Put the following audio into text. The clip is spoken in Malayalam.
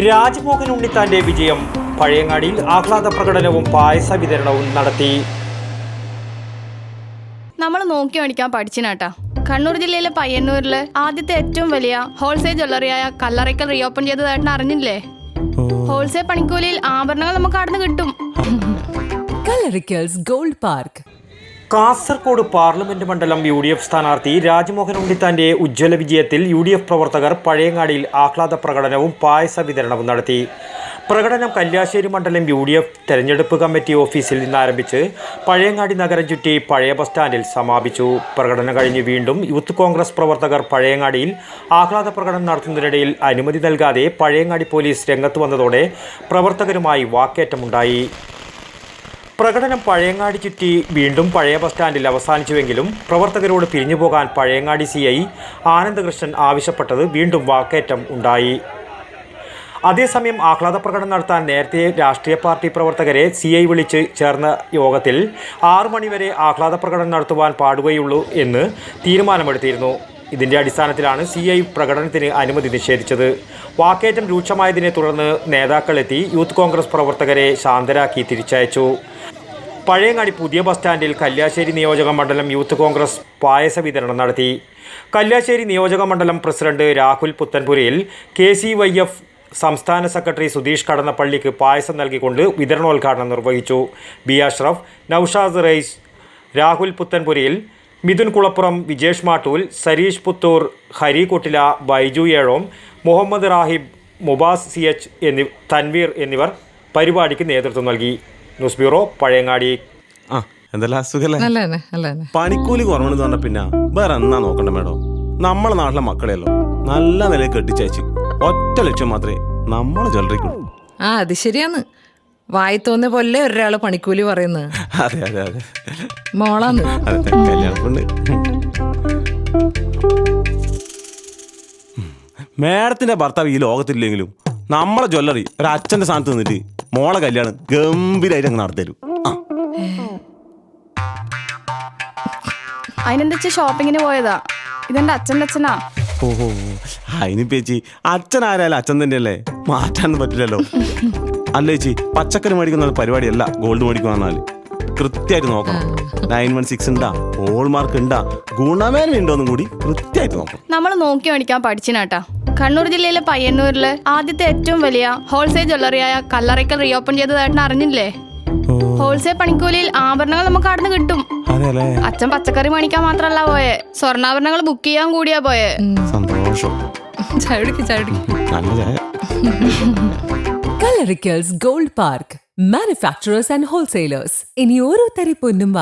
രാജ്മോഹൻ ഉണ്ണിത്താന്റെ വിജയം. പഴയങ്ങാടിയിൽ ആഹ്ലാദ പ്രകടനവും പായസ വിതരണവും നടത്തി. നമ്മൾ നോക്കി മേടിക്കാൻ പഠിച്ചിനാട്ടാ. കണ്ണൂർ ജില്ലയിലെ പയ്യന്നൂരിൽ ആദ്യത്തെ ഏറ്റവും വലിയ ഹോൾസെയിൽ ജ്വല്ലറിയായ കല്ലറയ്ക്കൽ റീഓപ്പൺ ചെയ്തതായിട്ട് അറിഞ്ഞില്ലേ? ഹോൾസെയിൽ പണിക്കൂലിയിൽ ആഭരണങ്ങൾ നമുക്ക് അവിടെ നിന്ന് കിട്ടും. കല്ലറിക്കൽസ് ഗോൾഡ് Park. കാസർഗോഡ് പാർലമെന്റ് മണ്ഡലം യു ഡി എഫ് സ്ഥാനാർത്ഥി രാജ്മോഹൻ ഉണ്ണിത്താന്റെ ഉജ്ജ്വല വിജയത്തിൽ യു ഡി എഫ് പ്രവർത്തകർ പഴയങ്ങാടിയിൽ ആഹ്ലാദ പ്രകടനവും പായസ വിതരണവും നടത്തി. പ്രകടനം കല്യാശ്ശേരി മണ്ഡലം യു ഡി എഫ് തെരഞ്ഞെടുപ്പ് കമ്മിറ്റി ഓഫീസിൽ നിന്ന് ആരംഭിച്ച് പഴയങ്ങാടി നഗരം ചുറ്റി പഴയ ബസ് സ്റ്റാൻഡിൽ സമാപിച്ചു. പ്രകടനം കഴിഞ്ഞ് വീണ്ടും യൂത്ത് കോൺഗ്രസ് പ്രവർത്തകർ പഴയങ്ങാടിയിൽ ആഹ്ലാദ പ്രകടനം നടത്തുന്നതിനിടയിൽ അനുമതി നൽകാതെ പഴയങ്ങാടി പോലീസ് രംഗത്ത് വന്നതോടെ പ്രവർത്തകരുമായി വാക്കേറ്റമുണ്ടായി. പ്രകടനം പഴയങ്ങാടി ചുറ്റി വീണ്ടും പഴയ ബസ് സ്റ്റാൻഡിൽ അവസാനിച്ചുവെങ്കിലും പ്രവർത്തകരോട് പിരിഞ്ഞു പോകാൻ പഴയങ്ങാടി സി ഐ ആനന്ദകൃഷ്ണൻ ആവശ്യപ്പെട്ടത് വീണ്ടും വാക്കേറ്റം ഉണ്ടായി. അതേസമയം ആഹ്ലാദ പ്രകടനം നടത്താൻ നേരത്തെ രാഷ്ട്രീയ പാർട്ടി പ്രവർത്തകരെ സി ഐ വിളിച്ച് ചേർന്ന യോഗത്തിൽ ആറു മണിവരെ ആഹ്ലാദ പ്രകടനം നടത്തുവാൻ പാടുകയുള്ളൂ എന്ന് തീരുമാനമെടുത്തിരുന്നു. ഇതിന്റെ അടിസ്ഥാനത്തിലാണ് സി ഐ പ്രകടനത്തിന് അനുമതി നിഷേധിച്ചത്. വാക്കേറ്റം രൂക്ഷമായതിനെ തുടർന്ന് നേതാക്കളെത്തി യൂത്ത് കോൺഗ്രസ് പ്രവർത്തകരെ ശാന്തരാക്കി തിരിച്ചയച്ചു. പഴയങ്ങാടി പുതിയ ബസ് സ്റ്റാൻഡിൽ കല്യാശ്ശേരി നിയോജക മണ്ഡലം യൂത്ത് കോൺഗ്രസ് പായസ വിതരണം നടത്തി. കല്യാശ്ശേരി നിയോജക മണ്ഡലം president Rahul Puthanpurayil K C Y F സംസ്ഥാന സെക്രട്ടറി സുധീഷ് കടന്നപ്പള്ളിക്ക് പായസം നൽകിക്കൊണ്ട് വിതരണോദ്ഘാടനം നിർവഹിച്ചു. B Ashraf Noushad Rais Rahul Puthanpurayil Mithun Kulappuram Vijesh Mattool Sareesh Puthur Hari Kottila Baiju Ezhome Muhammad Rahib Mubas C H എന്നി തൻവീർ എന്നിവർ പരിപാടിക്ക് നേതൃത്വം നൽകി. News bureau Pazhayangadi. ആ എന്തെല്ലാം അസുഖല്ലേ പണിക്കൂലി കുറവെന്ന് പറഞ്ഞ പിന്നെ വേറെ എന്നാ നോക്കണ്ട മേഡം? നമ്മളെ നാട്ടിലെ മക്കളെയല്ലോ നല്ല നിലയിൽ കെട്ടിച്ചയച്ച്. ഒറ്റ ലക്ഷ്യം മാത്രമേ നമ്മളെ ജ്വല്ലറിക്കുള്ളൂ ആ അത് ശരിയാന്ന് വായി തോന്നിയ പോലെ ഒരാൾ പണിക്കൂലി പറയുന്നത് അതെ അതെ അതെ. മോളാന്ന്. അതെ കല്യാണപ്പുണ്ട്. മേഡത്തിന്റെ ഭർത്താവ് ഈ ലോകത്തില്ലെങ്കിലും നമ്മളെ ജ്വല്ലറി ഒരു അച്ഛന്റെ സ്ഥാനത്ത് നിന്നിട്ട് മോളെ കല്യാണം ഗംഭീരമായിട്ട് അങ്ങ് നടത്തരും ആ. അതിനെന്താ ഷോപ്പിങ്ങിന് പോയതാ? ഇതെന്റെ അച്ഛന്റെ അച്ഛനാ? ഓഹോ അതിന് ചേച്ചി അച്ഛൻ ആരായാലും അച്ഛൻ തന്നെയല്ലേ? മാറ്റാൻ പറ്റില്ലല്ലോ. അല്ല ചേച്ചി പച്ചക്കറി മേടിക്കുന്ന പരിപാടിയല്ല ഗോൾഡ് മേടിക്കുക പറഞ്ഞാൽ കൃത്യമായിട്ട് നോക്കണം. നയൻ വൺ സിക്സ് ഉണ്ടാ ഹോൾ മാർക്ക് ഉണ്ടാ ഗുണമേന്മ ഉണ്ടോന്നും കൂടി കൃത്യമായിട്ട് നോക്കണം. നമ്മൾ നോക്കി മേടിക്കാൻ പഠിച്ചിനാട്ടാ. കണ്ണൂർ ജില്ലയിലെ പയ്യന്നൂരിൽ ആദ്യത്തെ ഏറ്റവും വലിയ ഹോൾസെയിൽ ജ്വല്ലറിയായ കല്ലറയ്ക്കൽ റീഓപ്പൺ ചെയ്തതായിട്ട് അറിഞ്ഞില്ലേ? ഹോൾസെയിൽ പണിക്കൂലിയിൽ ആഭരണങ്ങൾ നമുക്ക് അവിടെ നിന്ന് കിട്ടും അച്ഛൻ പച്ചക്കറി മേടിക്കാൻ മാത്രല്ല പോയെ. സ്വർണാഭരണങ്ങൾ ബുക്ക് ചെയ്യാൻ കൂടിയാ പോയെ. സന്തോഷം. ചവിടിക്ക് ചവിടിക്ക് Coloricals Gold Park, manufacturers and wholesalers. ഇനി ഓരോ തരി പൊന്നും